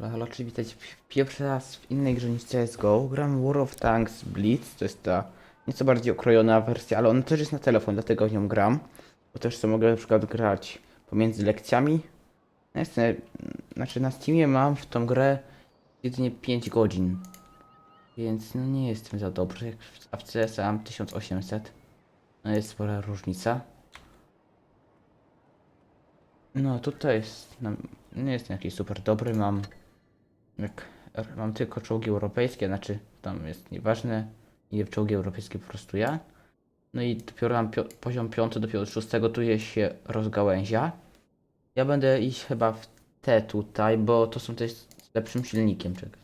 Halo, halo, czy witajcie pi- pierwszy raz w innej grze niż CSGO. Gram War of Tanks Blitz, to jest ta nieco bardziej okrojona wersja, ale ona też jest na telefon, dlatego w nią gram. Bo też sobie mogę na przykład grać pomiędzy lekcjami. Ja jestem, znaczy na Steamie mam w tą grę jedynie 5 godzin. Więc no nie jestem za dobry, a w CS mam 1800. No jest spora różnica. No tutaj jest, no, nie jestem jakiś super dobry, mam jak, mam tylko czołgi europejskie, znaczy tam jest nieważne, w czołgi europejskie po prostu ja. No i dopiero mam pio poziom 5, dopiero od 6 tu je się rozgałęzia. Ja będę iść chyba w te tutaj, bo to są te z lepszym silnikiem, czekaj.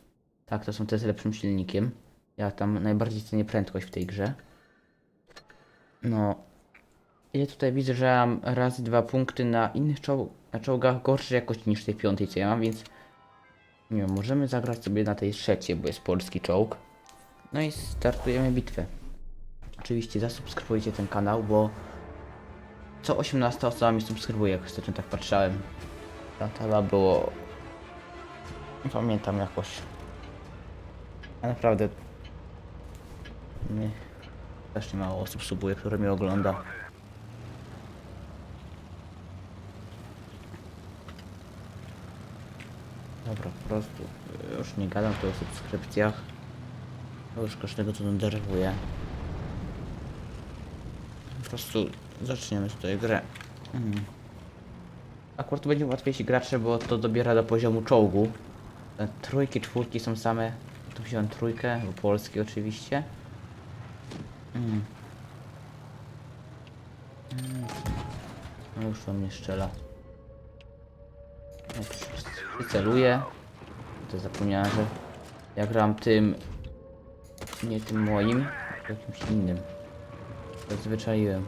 Tak, to są te z lepszym silnikiem. Ja tam najbardziej cenię prędkość w tej grze. No, ja tutaj widzę, że mam raz dwa punkty na innych czoł na czołgach gorszej jakości niż tej piątej, co ja mam, więc nie wiem, możemy zagrać sobie na tej trzeciej, bo jest polski czołg. No i startujemy bitwę. Oczywiście zasubskrybujcie ten kanał, bo co 18 osoba mi subskrybuje, jak ostatnio tak patrzałem. Tam chyba było... Nie pamiętam jakoś. A naprawdę... Nie... Strasznie mało osób subuje, które mnie ogląda. Dobra, po prostu y, już nie gadam tu o subskrypcjach. Już każdego to denerwuje. Po prostu zaczniemy tutaj grę. Mm. Akurat będzie łatwiejsi gracze, bo to dobiera do poziomu czołgu. Te trójki, czwórki są same. Tu wziąłem trójkę, bo polski oczywiście. Mm. Mm. No już do mnie strzela. Jak się celuje. To zapomniałem, że ja gram tym. Nie tym moim, jakimś innym. Zazwyczaiłem.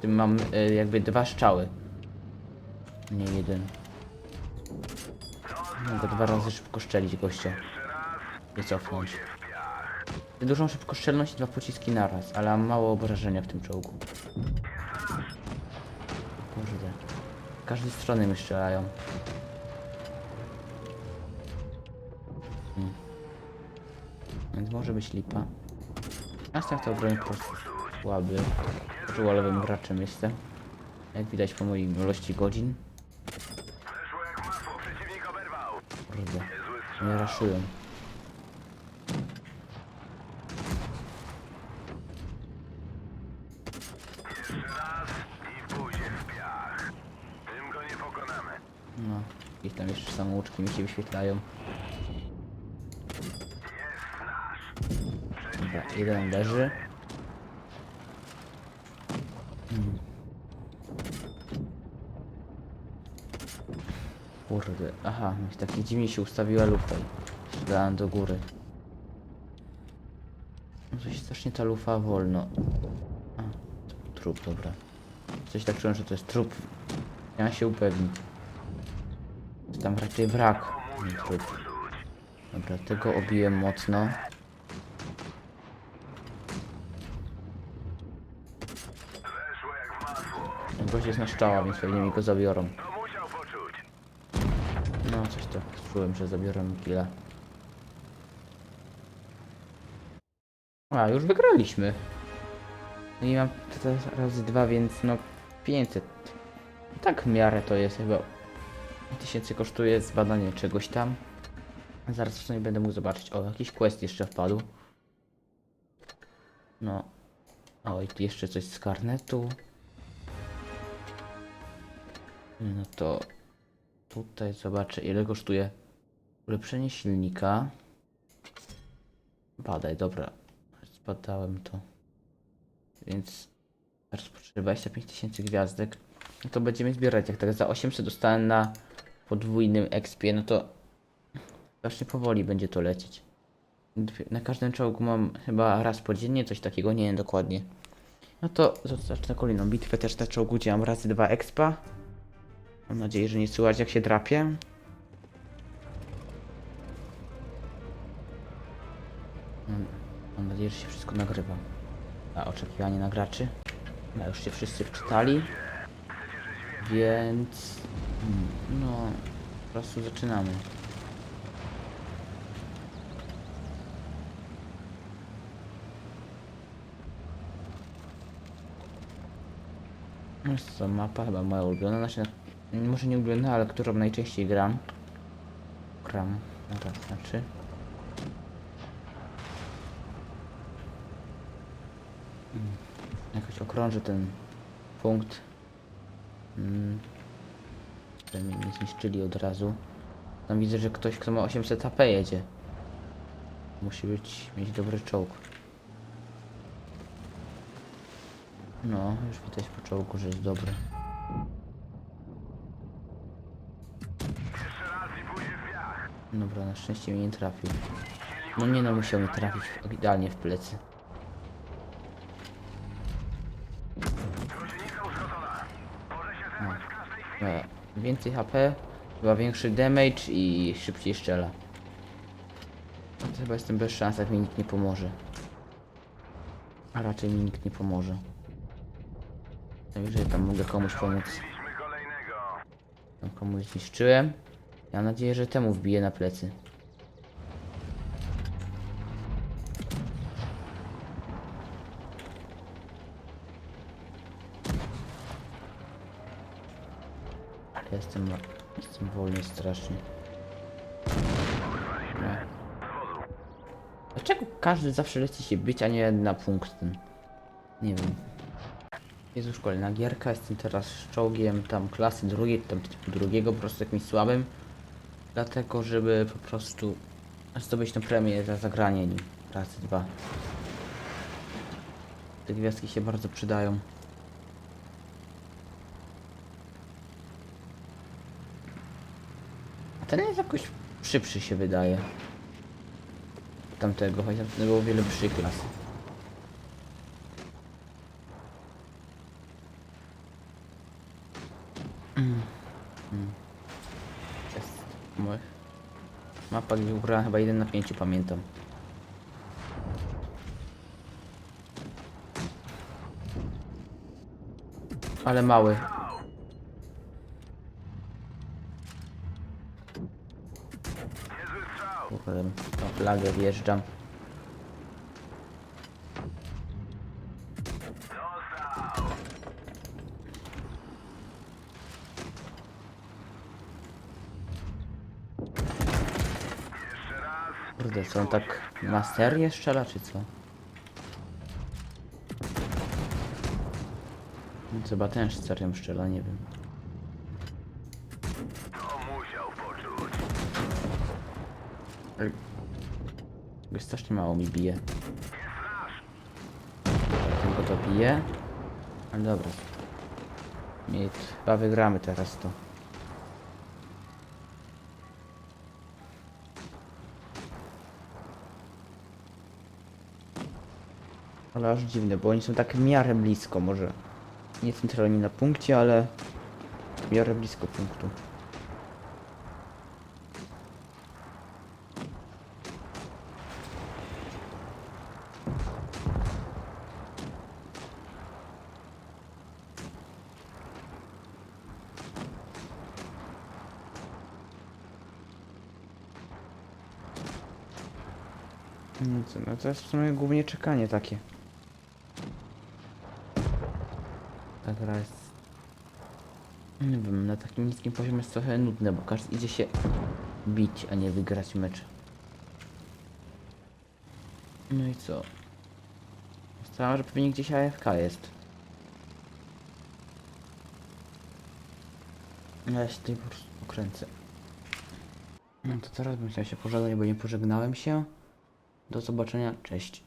Tym mam y, jakby dwa strzały. Nie jeden. Mogę dwa razy szybko strzelić gościa. I cofnąć. Dużą szybkostrzelność i dwa pociski naraz, ale mam mało obrażenia w tym czołgu. Kurde. Z każdej strony mi strzelają. Może być lipa. Następny obrony po prostu słaby. Żułalowym graczem jestem. Jak widać po mojej ilości godzin. Kurde. Nie pokonamy. No. I tam jeszcze samouczki mi się wyświetlają. Dobra, jeden leży. Hmm. Kurde, aha, mi tak dziwnie się ustawiła lufa dałem do góry. No coś strasznie ta lufa wolno. A, trup, dobra. Coś tak czułem, że to jest trup. Ja się upewnić. Tam raczej nie trup. Dobra, tego obiłem mocno. Weszło jak w masło. Ten gość jest na szczała, więc pewnie mi go zabiorą. No, coś tak czułem, że zabiorą mi killa. A, już wygraliśmy. No i mam teraz razy dwa, więc no 500. Tak w miarę to jest chyba. Tysięcy kosztuje zbadanie czegoś tam. Zaraz w sumie będę mógł zobaczyć. O, jakiś quest jeszcze wpadł. No. O, i tu jeszcze coś z karnetu. No to tutaj zobaczę ile kosztuje ulepszenie silnika. Badaj, dobra. Zbadałem to. Więc teraz potrzebuję 25 tysięcy gwiazdek. No to będziemy zbierać. Jak tak za 800 dostałem na podwójnym expie, no to właśnie powoli będzie to lecieć. Na każdym czołgu mam chyba raz podziennie, coś takiego, nie wiem dokładnie. No to zacznę kolejną bitwę też na czołgu, gdzie mam razy dwa expa. Mam nadzieję, że nie słychać jak się drapie. Mam nadzieję, że się wszystko nagrywa. A oczekiwanie nagraczy. No już się wszyscy wczytali. Więc... Hmm, no... Po prostu zaczynamy. Wiesz co, mapa chyba moja ulubiona, znaczy może nie ulubiona, ale którą najczęściej gram. Gram, no tak znaczy. Jakoś okrążę ten punkt. Mm. Mnie nie zniszczyli od razu. Tam widzę, że ktoś, kto ma 800 HP jedzie. Musi być, mieć dobry czołg. No, już widać po czołgu, że jest dobry. Jeszcze raz i pójdzie w piach. Dobra, na szczęście mnie nie trafił. No nie no, musiał mnie trafić idealnie w plecy. Ma więcej HP, chyba większy damage i szybciej strzela. No to chyba jestem bez szans, jak mi nikt nie pomoże. A raczej mi nikt nie pomoże. Najwyżej tam mogę komuś pomóc. Tam komuś zniszczyłem. Ja mam nadzieję, że temu wbiję na plecy. Jestem, jestem wolny strasznie. No. Dlaczego każdy zawsze leci się być, a nie na punkt ten? Nie wiem. Jest kolejna gierka, jestem teraz czołgiem tam klasy drugiej, tam typu drugiego, po prostu jakimś słabym. Dlatego, żeby po prostu zdobyć tę premię za zagranie. Raz, dwa. Te gwiazdki się bardzo przydają. A ten jest jakoś szybszy się wydaje. Tamtego, choć tamten było wiele wyższej klasy. Jest Mapa, gdzie ugrałem chyba 1 na 5, pamiętam. Ale mały. Kurde, tą flagę wjeżdżam. Dostał. Jeszcze raz. Kurde, co on tak na serię strzela, czy co? Chyba ten serią strzela, nie wiem. Jakoś strasznie mało mi bije. Tylko to bije. Ale dobra. My chyba wygramy teraz to. Ale aż dziwne, bo oni są tak w miarę blisko, może nie centralnie na punkcie, ale w miarę blisko punktu. Co, no to jest w sumie głównie czekanie takie. Ta gra jest... Nie wiem, na takim niskim poziomie jest trochę nudne, bo każdy idzie się bić, a nie wygrać mecz. No i co? Myślałem, że pewnie gdzieś AFK jest. Ja się tutaj po prostu pokręcę. No to teraz bym chciał się pożegnać, bo nie pożegnałem się. Do zobaczenia, cześć.